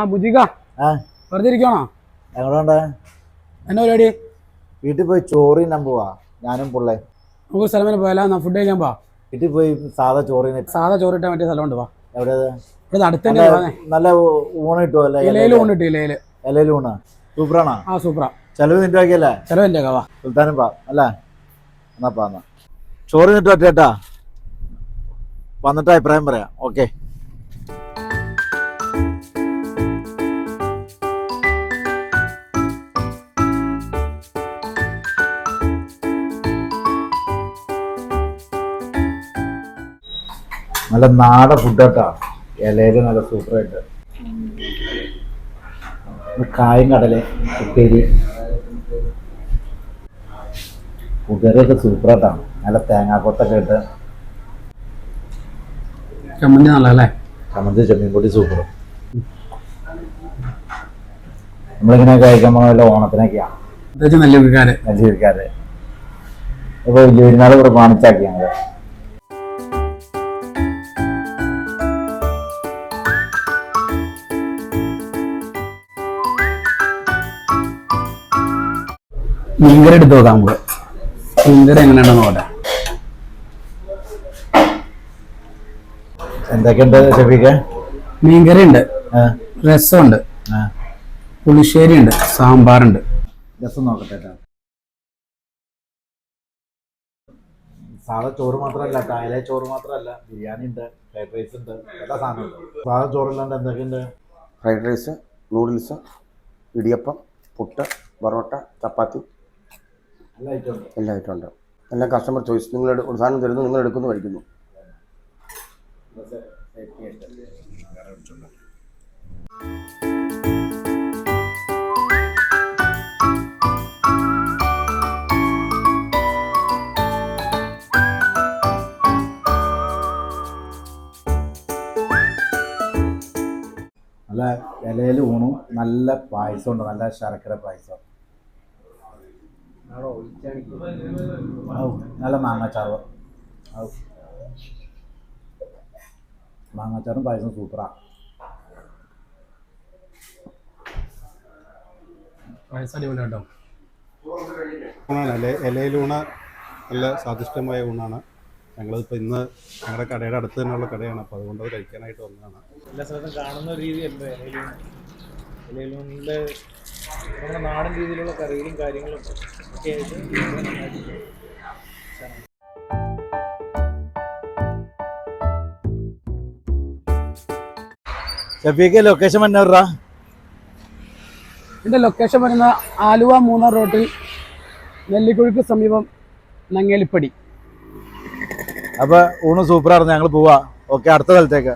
ആ ബുജിക വെറുതെ ഇരിക്കണോ എന്നാ പരിപാടി? വീട്ടിൽ പോയി ചോറി ഞാൻ പോവാ ഞാനും പിള്ളേ. നമുക്ക് സ്ഥലം പോയാലോ? ഫുഡ് കഴിക്കാൻ പോവാ? വീട്ടിൽ പോയി സാധാ ചോറിന് സാധാ ചോറിട്ടാൻ പറ്റിയ സ്ഥലമുണ്ട് വാ എവിടെയാ ഇവിടെ അടുത്ത് നല്ല ഊണ് കിട്ടുമോ അല്ലേ? ഇലയിൽ ഊണ് കിട്ടും ഇലയിൽ ഊണ്. സൂപ്പറാണോ? ആ സൂപ്പറാ. ചെലവ് നിന്റെ ആക്കിയല്ലേ ചെലവ് എന്റെ വാ. സുൽത്താനും പാ അല്ലേ? എന്നാ പാ എന്നാ. ചോറ് നിന്നിട്ട് പറ്റേട്ടാ വന്നിട്ട് അഭിപ്രായം പറയാം. ഓക്കെ. നല്ല നാടൻ ഫുഡ് കേട്ടോ ഇലയിൽ നല്ല സൂപ്പറായിട്ട് കായും കടൽ ഉപ്പേരി. കൂട്ടുകാരൊക്കെ സൂപ്പറായിട്ടാണ് നല്ല തേങ്ങാക്കൊത്തൊക്കെ ഇട്ട്. ചമ്മന്തി നല്ലല്ലേ ചമ്മന്തി ചെമ്മീൻ പൊടി സൂപ്പർ നമ്മളിങ്ങനെ കഴിക്കുമ്പോൾ പോകുന്ന ഓണത്തിനൊക്കെയാണ് നല്ല നല്ല ജീവിക്കാറ് ഇപ്പൊ വലിയ പെരുന്നാൾ പ്രമാണിച്ചാക്കി മീൻകറി എടുത്ത് നോക്കാം നമുക്ക്. മീൻകറി എങ്ങനെയുണ്ടെന്ന് നോക്കട്ടെ. എന്തൊക്കെയുണ്ട് ഷെഫീക്ക് മീൻകറി ഉണ്ട് രസമുണ്ട്. പുളിശ്ശേരി ഉണ്ട് സാമ്പാറുണ്ട്. രസം നോക്കട്ടെ കേട്ടോ. സാധാ ചോറ് മാത്രല്ല കായല ചോറ് മാത്രല്ല ബിരിയാണി ഉണ്ട് ഫ്രൈഡ് റൈസ് ഉണ്ട് എല്ലാ സാധനമുണ്ട് സാധാ ചോറില്ലാണ്ട് എന്തൊക്കെയുണ്ട്? Fried rice noodles idiyappam puttu porotta chapati. എല്ലാ ഐറ്റം ഉണ്ട്. എല്ലാ കസ്റ്റമർ ചോയ്സ് നിങ്ങൾ ഒരു സാധനം തരുന്നു നിങ്ങൾ എടുക്കുന്നു കഴിക്കുന്നു നല്ല ഇലയിൽ ഊണും നല്ല പായസം ഉണ്ട്. നല്ല ശർക്കര പായസം. നല്ല മാങ്ങാച്ചാറ്. ഔ. മാങ്ങാച്ചാറും പായസം സൂപ്പറാ. പൈസ അടിപൊളി കേട്ടോ ഊണാണ് ഇല ഇലയിലൂണ് നല്ല സ്വാദിഷ്ടമായ ഊണാണ്. ഞങ്ങളിപ്പോൾ ഇന്ന് ഞങ്ങളുടെ കടയുടെ അടുത്ത് തന്നെയുള്ള കടയാണ്. അപ്പോൾ അതുകൊണ്ട് അത് കഴിക്കാനായിട്ട് വന്നതാണ്. എല്ലാ സ്ഥലത്തും കാണുന്ന ഒരു രീതിയല്ല ഇലയിലൂണ്? ഇലയിലൂണിന്റെ നമ്മുടെ നാടൻ രീതിയിലുള്ള കറികളും കാര്യങ്ങളും ഒക്കെ ആയിട്ട് ലൊക്കേഷൻ മന്നൂറാ ഇതിന്റെ ലൊക്കേഷൻ വരുന്ന ആലുവ മൂന്നാർ റോട്ടിൽ നെല്ലിക്കുഴിക്ക് സമീപം നങ്ങേലിപ്പടി. അപ്പൊ ഊണ് സൂപ്പറായിരുന്നു ഞങ്ങൾ പോവാ. ഓക്കെ അടുത്ത സ്ഥലത്തേക്ക്.